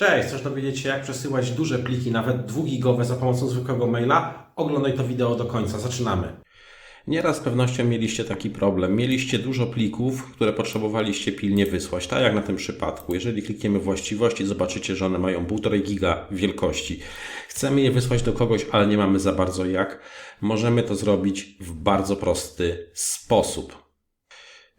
Cześć, chcesz dowiedzieć się jak przesyłać duże pliki, nawet dwugigowe za pomocą zwykłego maila? Oglądaj to wideo do końca, zaczynamy. Nieraz z pewnością mieliście taki problem. Mieliście dużo plików, które potrzebowaliście pilnie wysłać, tak jak na tym przypadku. Jeżeli klikniemy właściwości, zobaczycie, że one mają 1,5 giga wielkości. Chcemy je wysłać do kogoś, ale nie mamy za bardzo jak. Możemy to zrobić w bardzo prosty sposób.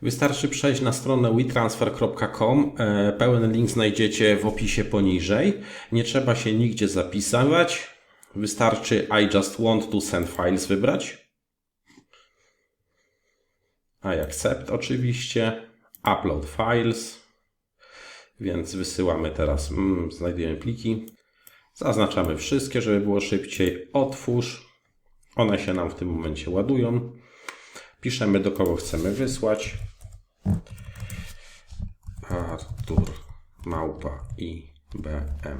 Wystarczy przejść na stronę wetransfer.com. E, Pełen link znajdziecie w opisie poniżej. Nie trzeba się nigdzie zapisywać. Wystarczy I just want to send files wybrać. I accept oczywiście. Upload files. Więc wysyłamy teraz, mm, znajdujemy pliki. Zaznaczamy wszystkie, żeby było szybciej. Otwórz. One się nam w tym momencie ładują. Piszemy do kogo chcemy wysłać. Artur małpa ibmf.pl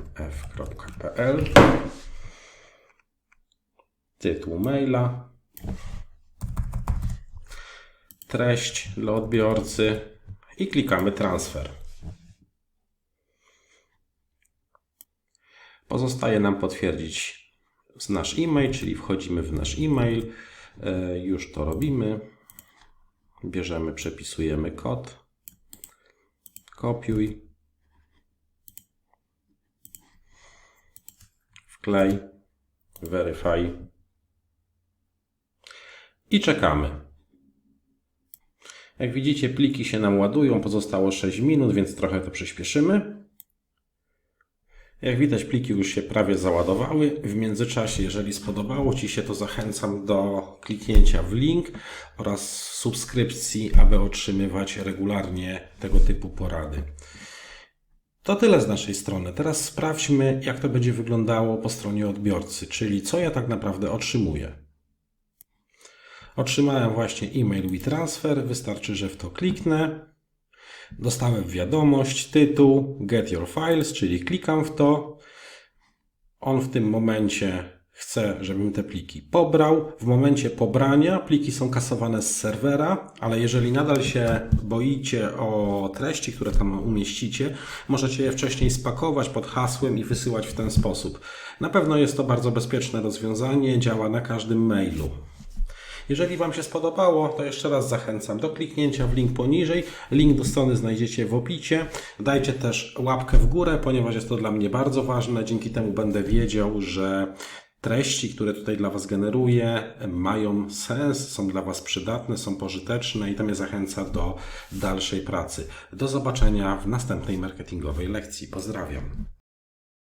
Tytuł maila. Treść dla odbiorcy i klikamy transfer. Pozostaje nam potwierdzić nasz e-mail, czyli wchodzimy w nasz e-mail. E, Już to robimy. Bierzemy, przepisujemy kod. Kopiuj. Wklej. Verify. I czekamy. Jak widzicie, pliki się nam ładują. Pozostało 6 minut, więc trochę to przyspieszymy. Jak widać, pliki już się prawie załadowały. W międzyczasie, jeżeli spodobało Ci się, to zachęcam do kliknięcia w link oraz subskrypcji, aby otrzymywać regularnie tego typu porady. To tyle z naszej strony. Teraz sprawdźmy, jak to będzie wyglądało po stronie odbiorcy, czyli co ja tak naprawdę otrzymuję. Otrzymałem właśnie e-mail WeTransfer, wystarczy, że w to kliknę. Dostałem wiadomość, tytuł Get Your Files, czyli klikam w to. On w tym momencie chce, żebym te pliki pobrał. W momencie pobrania pliki są kasowane z serwera, ale jeżeli nadal się boicie o treści, które tam umieścicie, możecie je wcześniej spakować pod hasłem i wysyłać w ten sposób. Na pewno jest to bardzo bezpieczne rozwiązanie, działa na każdym mailu. Jeżeli Wam się spodobało, to jeszcze raz zachęcam do kliknięcia w link poniżej. Link do strony znajdziecie w opisie. Dajcie też łapkę w górę, ponieważ jest to dla mnie bardzo ważne. Dzięki temu będę wiedział, że treści, które tutaj dla Was generuję, mają sens, są dla Was przydatne, są pożyteczne i to mnie zachęca do dalszej pracy. Do zobaczenia w następnej marketingowej lekcji. Pozdrawiam.